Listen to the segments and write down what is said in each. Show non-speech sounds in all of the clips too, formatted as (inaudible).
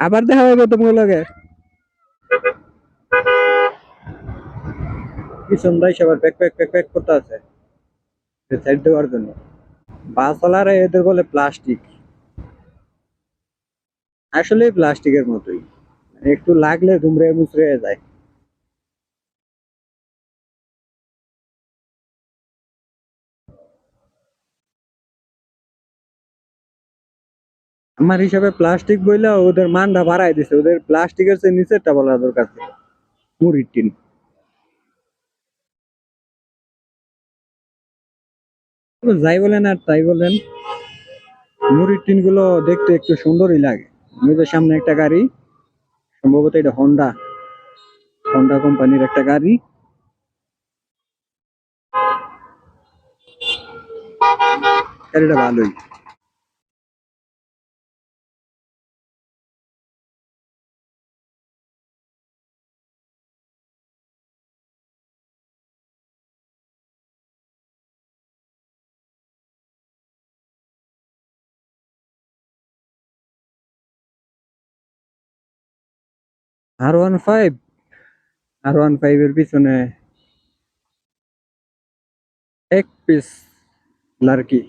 আবার দেখা হবে তোমার লগে। পিছন ভাই সবার প্যাক প্যাক প্যাক প্যাক করতে আছে? সাইড দেওয়ার জন্য। বাসওয়ালারা এদের বলে প্লাস্টিক আসলে প্লাস্টিকের মতোই। একটু লাগলে দুমড়ে মুচড়ে যায়। আমার হিসাবে প্লাস্টিক বইলা ওদের মানটা বাড়াই দিছে। ওদের প্লাস্টিকের চেয়ে নিচেরটা বলা দরকার ছিল। মুড়ির টিন। যাই বলেন আর তাই বলেন, মুড়ির টিনগুলো দেখতে একটু সুন্দরই লাগে। আমাদের সামনে একটা গাড়ি, সম্ভবত এটা হন্ডা হন্ডা কোম্পানির একটা গাড়ি। গাড়িটা ভালোই। আর ওয়ান ফাইভ। আর ওয়ান ফাইভ এর পিছনে এক পিস লাড়কি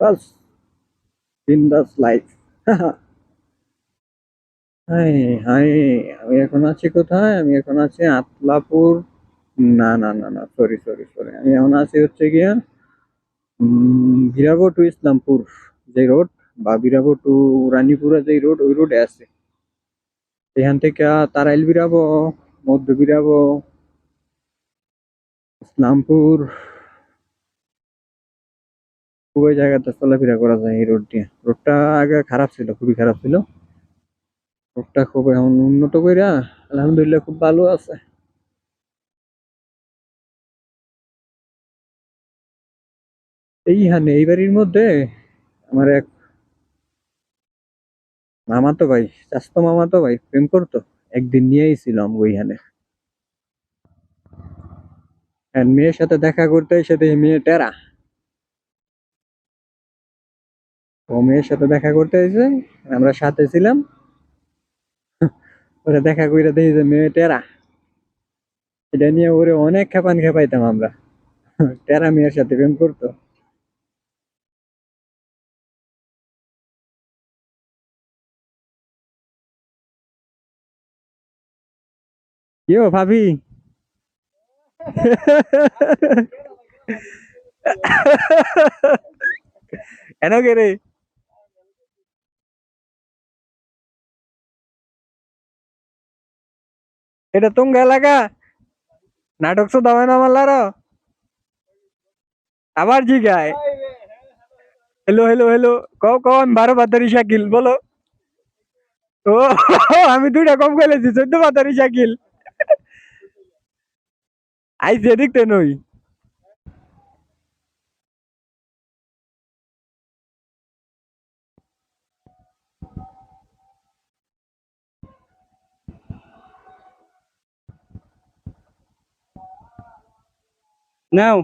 বাস, বিন্দাস লাইফ হাই হাই আমি এখন আছি কোথায়? আমি এখন আছি আতলাপুর। না না না না সরি সরি সরি আমি এখন আছি হচ্ছে গিয়া বিরাবো টু ইসলামপুর যে রোড বা বিরাবো টু রানীপুরা যে রোড ওই রোডে আছে। এখান থেকে তারাইল বিরাবো, মধ্য বিরাবো, ইসলামপুর খুবই জায়গাতে চলাফেরা করা যায় এই রোড দিয়ে। রোডটা আগে খারাপ ছিল, খুবই খারাপ ছিল। রোডটা খুব এখন উন্নত কইরা আলহামদুলিল্লাহ খুব ভালো আছে। এইখানে, এই বাড়ির মধ্যে আমার এক মামাতো ভাই চাস্তো মামাতো ভাই, প্রেম করতো? একদিন নিয়েই ছিলাম ওইখানে। মেয়ের সাথে দেখা করতে দেখি মেয়ে টেরা। ও মেয়ের সাথে দেখা করতে এসে আমরা সাথে ছিলাম। (laughs) ওরা দেখা কইরা দেখি যে মেয়ে টেরা। এটা নিয়ে ওরে অনেক খেপান খেপাইতাম আমরা। (laughs) টেরা মেয়ের সাথে প্রেম করতো। ইয়ো ভাবি? এন কে রে? এটা তুঙ্গ এলাকা নাটক তো দামে না মারলার আবার জিগায়। হ্যালো হ্যালো হ্যালো কও কও, আমি বারো বাতারি শাকিল, বলো। ও, আমি দুইটা কম খেলেছি চোদ্দ বাতারি শাকিল। আইসে দেখতে নই। নাও।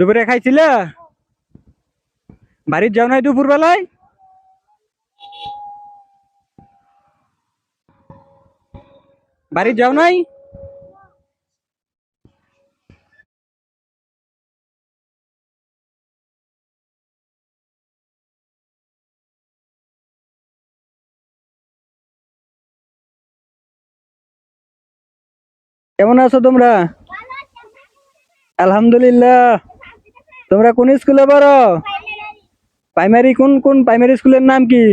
দুপুরে খাইছিল? বাড়ির যাও নাই দুপুর বেলায় বাড়ির যাও নাই? কেমন আছো তোমরা? আলহামদুলিল্লাহ। তোমরা কোন স্কুলে পড়ো? প্রাইমারি কোন কোন প্রাইমারি স্কুলের নাম কি?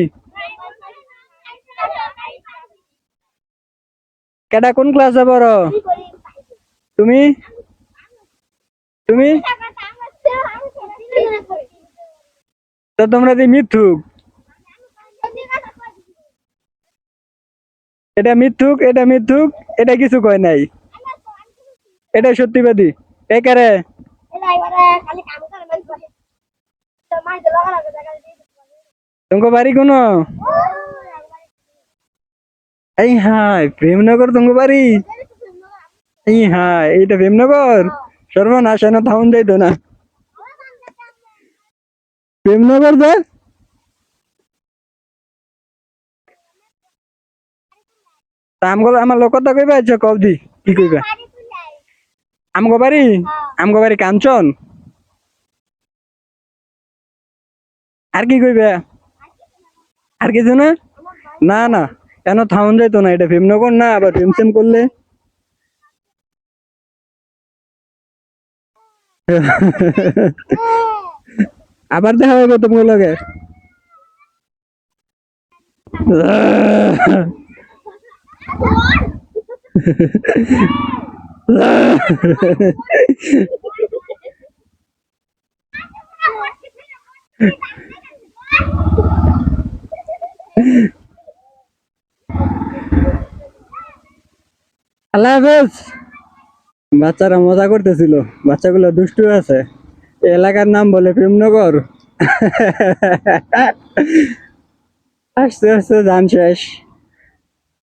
কেডা, কোন ক্লাসে পড়ো তুমি? তুমি? তো তোমরা যে মিথ্যুক। এটা মিথ্যুক এটা মিথ্যুক, এটা কিছু কয় নাই। এটা সত্যিবাদী। একারে তোমাকে বাড়ি কোনো? এই হাই প্রেমনগর তোমাকে বাড়ি এই হ্যাঁ এইটা প্রেমনগর সর্বনাশ, এনে থাউন যাইতো না। প্রেমনগর যা আমগো আমার লোক কথা কইবা আচ্ছা কবদি কি কইবা? আমগো বাড়ি? আমগো বাড়ি কাঞ্চন? আর কি কইবে? আর কিছু না? না না। কেন থাউন যাইতো না? এটা প্রেমনগর না? আবার প্রেম সেম করলে? আবার দেখা হবে তোমার লগে। (laughs) আল্লাহ হাফেজ। বাচ্চারা মজা করতেছিল, বাচ্চাগুলো দুষ্টু আছে। এলাকার নাম বলে প্রেমনগর। আসতে আসতে ধান শেষ।